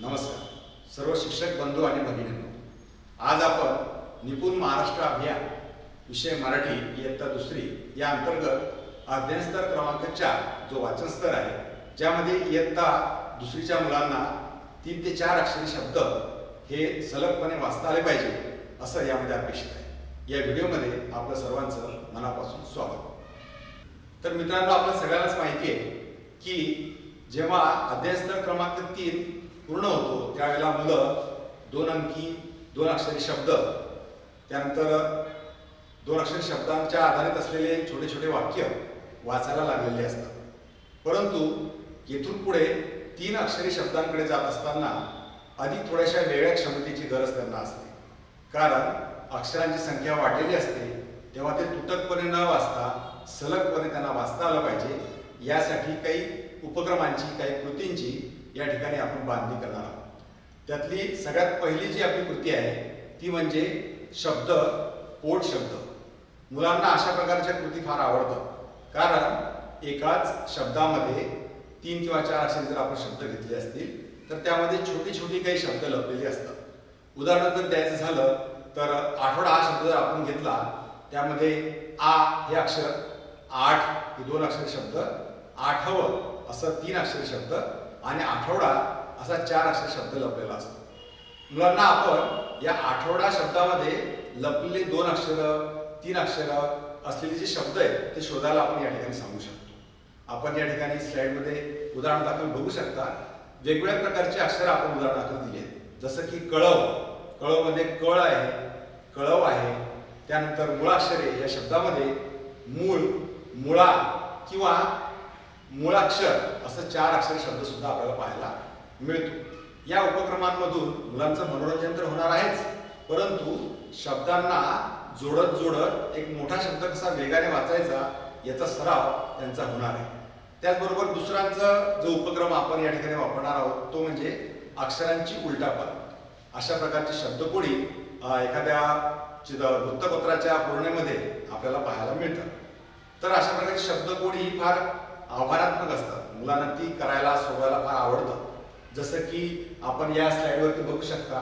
नमस्कार. सर्व शिक्षक बंधू आणि भगिनींनो आज आपण निपुण महाराष्ट्र अभियान विषय मराठी इयत्ता दुसरी या अंतर्गत अध्ययन स्तर क्रमांक चार जो वाचन स्तर आहे ज्यामध्ये इयत्ता दुसरीच्या मुलांना तीन ते चार अक्षरी शब्द हे सलगपणे वाचता आले पाहिजे असं यामध्ये अपेक्षित आहे. या व्हिडिओमध्ये आपलं सर्वांचं मनापासून स्वागत. तर मित्रांनो आपल्या सगळ्यांनाच माहिती आहे की जेव्हा अध्ययन स्तर क्रमांक तीन पूर्ण होतो. त्यावेळेला मुलं दोन अंकी दोन अक्षरी शब्द त्यानंतर दोन अक्षरी शब्दांच्या आधारित असलेले छोटे छोटे वाक्य वाचायला लागलेले असतात. परंतु येथून पुढे तीन अक्षरी शब्दांकडे जात असताना अधिक थोड्याशा वेगळ्या क्षमतेची गरज त्यांना असते. कारण अक्षरांची संख्या वाढलेली असते तेव्हा ते तुटकपणे न वाचता सलगपणे त्यांना वाचता आलं पाहिजे. यासाठी काही उपक्रमांची काही कृतींची या ठिकाणी आपण बांधणी करणार आहोत. त्यातली सगळ्यात पहिली जी आपली कृती आहे ती म्हणजे शब्द पोट शब्द. मुलांना अशा प्रकारच्या कृती फार आवडतात. कारण एकाच शब्दामध्ये तीन किंवा चार असे जर आपण शब्द घेतले असतील तर त्यामध्ये छोटी छोटी काही शब्द लपलेली असतात. उदाहरण जर द्यायचं झालं तर आठवडा हा शब्द जर आपण घेतला त्यामध्ये आ हे अक्षर आठ हे दोन अक्षर शब्द आठव असं तीन अक्षर शब्द आणि आठवडा असा चार अक्षर शब्द लपलेला असतो. मुलांना आपण या आठवडा शब्दामध्ये लपलेले दोन अक्षर तीन अक्षर असलेले जे शब्द आहेत ते शोधायला आपण या ठिकाणी सांगू शकतो. आपण या ठिकाणी स्लाईडमध्ये उदाहरण दाखल बघू शकता. वेगवेगळ्या प्रकारचे अक्षर आपण उदाहरण दाखल दिले आहेत. जसं की कळव. कळवमध्ये कळ आहे कळव आहे. त्यानंतर मुळाक्षरे या शब्दामध्ये मूळ मुळा किंवा मूळाक्षर असं चार अक्षर शब्द सुद्धा आपल्याला पाहायला मिळतो. या उपक्रमांमधून मुलांचं मनोरंजन तर होणार आहेच परंतु शब्दांना जोडत जोडत एक मोठा शब्द कसा वेगाने वाचायचा याचा सराव त्यांचा होणार आहे. त्याचबरोबर दुसऱ्यांचा जो उपक्रम आपण या ठिकाणी वापरणार आहोत तो म्हणजे अक्षरांची उलटापण. अशा प्रकारची शब्दकोडी एखाद्या चित- वृत्तपत्राच्या पूर्णेमध्ये आपल्याला पाहायला मिळतात. तर अशा प्रकारची शब्दकोडी ही फार आव्हानात्मक असतात. मुलांना ती करायला सोडवायला फार आवडतं. जसं की आपण या स्लाइडवरती बघू शकता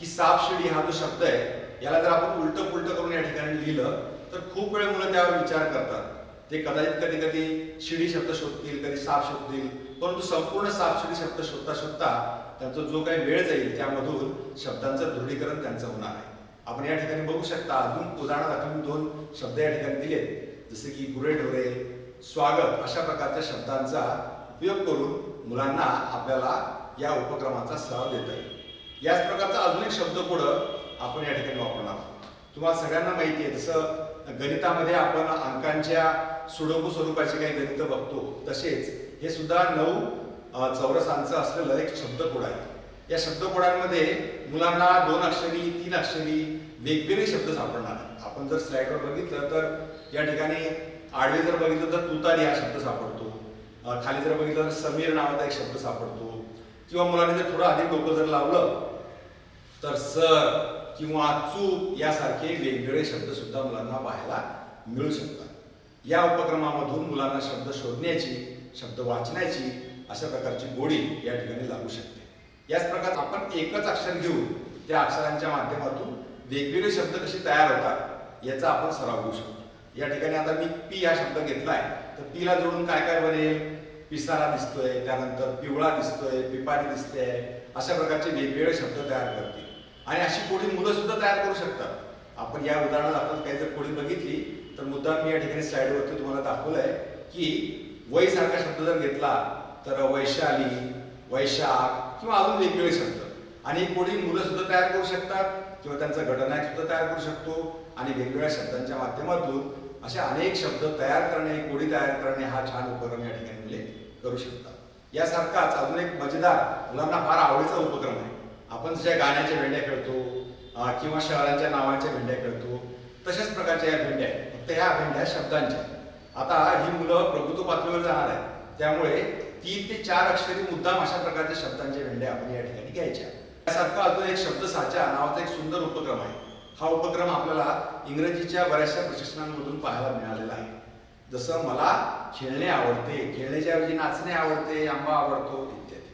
की सापशिडी हा जो शब्द आहे याला जर आपण उलट पुलट करून या ठिकाणी लिहिलं तर खूप वेळ मुलं त्यावर विचार करतात. ते कदाचित कधी कधी शिडी शब्द शोधतील कधी साप शोधतील परंतु संपूर्ण सापशिडी शब्द शोधता शोधता त्यांचा जो काही वेळ जाईल त्यामधून शब्दांचं दृढीकरण त्यांचं होणार आहे. आपण या ठिकाणी बघू शकता अजून उदाहरणार्थ दोन शब्द या ठिकाणी दिलेत. जसे की गुरे ढोरे स्वागत अशा प्रकारच्या शब्दांचा उपयोग करून मुलांना आपल्याला या उपक्रमाचा सराव देता येईल. याच प्रकारचा अजून एक शब्दकोड आपण या ठिकाणी वापरणार आहोत. तुम्हाला सगळ्यांना माहिती आहे जसं गणितामध्ये आपण अंकांच्या सुडोकू स्वरूपाची काही गणितं बघतो तसेच हे सुद्धा नऊ चौरसांचं असलेलं एक शब्दकोड आहे. या शब्दकोडांमध्ये मुलांना दोन अक्षरी तीन अक्षरी वेगवेगळे शब्द सापडणार आहेत. आपण जर स्लाईडवर बघितलं तर या ठिकाणी आडवे जर बघितलं तर तुतारी हा शब्द सापडतो. खाली जर बघितलं तर समीर नावाचा एक शब्द सापडतो. किंवा मुलांनी जर थोडं अधिक डोकं जर लावलं तर सर किंवा चूक यासारखे वेगवेगळे शब्द सुद्धा मुलांना पाहायला मिळू शकतात. या उपक्रमामधून मुलांना शब्द शोधण्याची शब्द वाचण्याची अशा प्रकारची गोडी या ठिकाणी लागू शकते. याच प्रकार आपण एकच अक्षर घेऊन त्या अक्षरांच्या माध्यमातून वेगवेगळे शब्द कसे तयार होतात याचा आपण सराव घेऊ शकतो. या ठिकाणी आता मी पी हा शब्द घेतलाय. तर पीला जोडून काय काय बनेल? पिसारा दिसतोय त्यानंतर पिवळा दिसतोय पिपारी दिसते अशा प्रकारचे वेगवेगळे शब्द तयार करतील. आणि अशी कोणी मुलं सुद्धा तयार करू शकतात. आपण या उदाहरणात आपण काही जर कोणी बघितली तर मुद्दाम मी या ठिकाणी स्लाईडवरती तुम्हाला दाखवलंय की वय सारखा शब्द जर घेतला तर वैशाली वैशाख किंवा अजून वेगवेगळे शब्द. आणि कोणी मुलं सुद्धा तयार करू शकतात किंवा त्यांचा घटनायक सुद्धा तयार करू शकतो. आणि वेगवेगळ्या शब्दांच्या माध्यमातून असे अनेक शब्द तयार करणे कोडी तयार करणे हा छान उपक्रम या ठिकाणी मुले करू शकतात. यासारखाच अजून एक मजेदार मुलांना फार आवडीचा उपक्रम आहे. आपण जशा गाण्याच्या भेंड्या खेळतो किंवा शहरांच्या नावांच्या भेंड्या खेळतो तशाच प्रकारच्या या भेंड्या आहेत. फक्त ह्या भेंड्या शब्दांच्या आता ही मुलं प्रभुत्व पातळीवर जाणार आहेत. त्यामुळे तीन ते चार अक्षरी मुद्दाम अशा प्रकारच्या शब्दांच्या भेंड्या आपण या ठिकाणी घ्यायच्या. यासारखा अजून एक शब्द साचा नावाचा एक सुंदर उपक्रम आहे. हा उपक्रम आपल्याला इंग्रजीच्या बऱ्याचशा प्रशिक्षणांमधून पाहायला मिळालेला आहे. जसं मला खेळणे आवडते खेळण्याच्या ऐवजी नाचणे आवडते आंबा आवडतो इत्यादी.